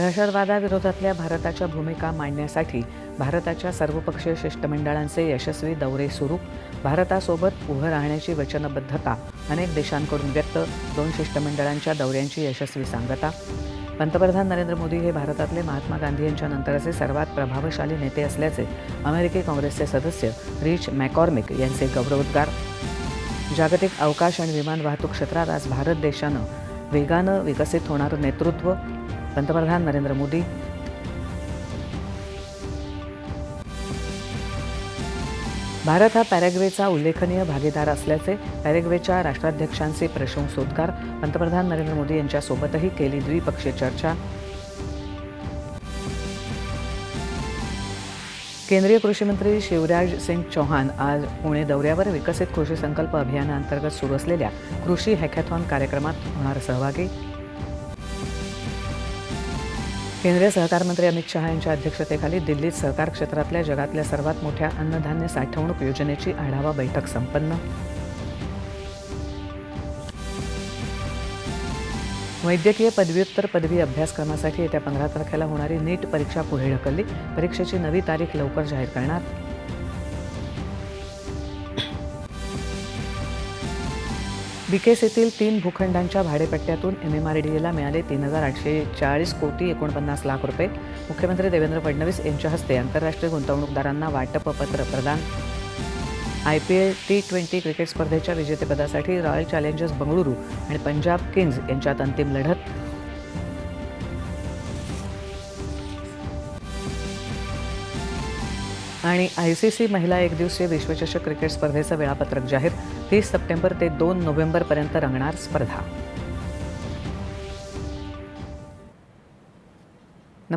दहशतवादाविरोधातल्या भारताच्या भूमिका मांडण्यासाठी भारताच्या सर्वपक्षीय शिष्टमंडळांचे यशस्वी दौरे सुरू. भारतासोबत उभं राहण्याची वचनबद्धता अनेक देशांकडून व्यक्त. दोन शिष्टमंडळांच्या दौऱ्यांची यशस्वी सांगता. पंतप्रधान नरेंद्र मोदी हे भारतातले महात्मा गांधी यांच्या नंतरचे सर्वात प्रभावशाली नेते असल्याचे अमेरिकी काँग्रेसचे सदस्य रिच मॅकॉर्मिक यांचे गौरवोद्गार. जागतिक अवकाश आणि विमान वाहतूक क्षेत्रात आज भारत देशानं वेगानं विकसित होणारं नेतृत्व पंतप्रधान नरेंद्र मोदी. भारत हा पॅरेग्वेचा उल्लेखनीय भागीदार असल्याचे पॅरेग्वेच्या राष्ट्राध्यक्षांचे प्रशंसोद्गार पंतप्रधान नरेंद्र मोदी यांच्यासोबतही केली द्विपक्षीय चर्चा. केंद्रीय कृषी मंत्री शिवराज सिंग चौहान आज पुणे दौऱ्यावर विकसित कृषी संकल्प अभियानाअंतर्गत सुरू असलेल्या कृषी हॅकॅथॉन कार्यक्रमात होणार सहभागी. केंद्रीय सहकार मंत्री अमित शहा यांच्या अध्यक्षतेखाली दिल्लीत सहकार क्षेत्रातल्या जगातल्या सर्वात मोठ्या अन्नधान्य साठवणूक योजनेची आढावा बैठक संपन्न. वैद्यकीय पदव्युत्तर पदवी अभ्यासक्रमासाठी येत्या पंधरा तारखेला होणारी नीट परीक्षा पुढे ढकलली. परीक्षेची नवी तारीख लवकर जाहीर करणार. बीकेसीतील तीन भूखंडांच्या भाडेपट्ट्यातून एम एम आर डी एला मिळाले तीन हजार आठशे चाळीस कोटी एकोणपन्नास लाख रुपये. मुख्यमंत्री देवेंद्र फडणवीस यांच्या हस्ते आंतरराष्ट्रीय गुंतवणूकदारांना वाटपपत्र प्रदान. I P L T twenty cricket स्पर्धेच्या विजेतेपदासाठी रॉयल चॅलेंजर्स बंगळुरू आणि पंजाब किंग्ज यांच्यात अंतिम लढत. आणि आय सी सी महिला एकदिवसीय विश्वचषक क्रिकेट स्पर्धेचं वेळापत्रक जाहीर तीस सप्टेंबर ते दोन नोव्हेंबरपर्यंत रंगणार स्पर्धा.